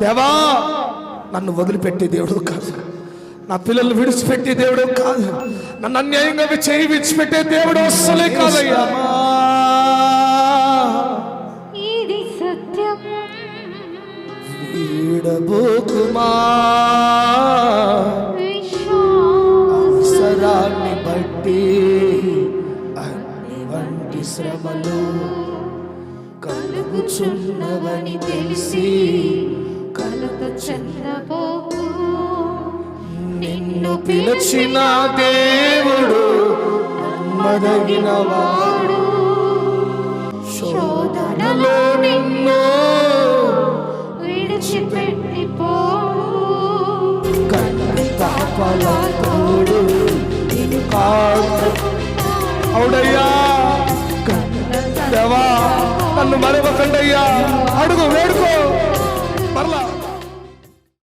దేవా నన్ను వదిలిపెట్టే దేవుడు కాదు. నా పిల్లల్ని విడిచిపెట్టే దేవుడు కాదు. నన్ను అన్యాయంగా చేయి విడిచిపెట్టే దేవుడు అస్సలే కాదయ్యా. ఇది సత్యం. వీడబోకుమా? అవసరాన్ని బట్టి అన్ని వంటి శ్రమలు కలుగుచున్నవని తెలిసి కలత చెందబోకు. నిన్ను పిలిచిన దేవుడు నమ్మదగిన వాడు. శోధనలో నిన్ను విడిచిపెట్టి పోడు కన్ని పాపల తోడు నిన్ను కాదు. అవుడయ్యా దేవా నన్ను మరొకండయ్యా అడుగు వేడుకో.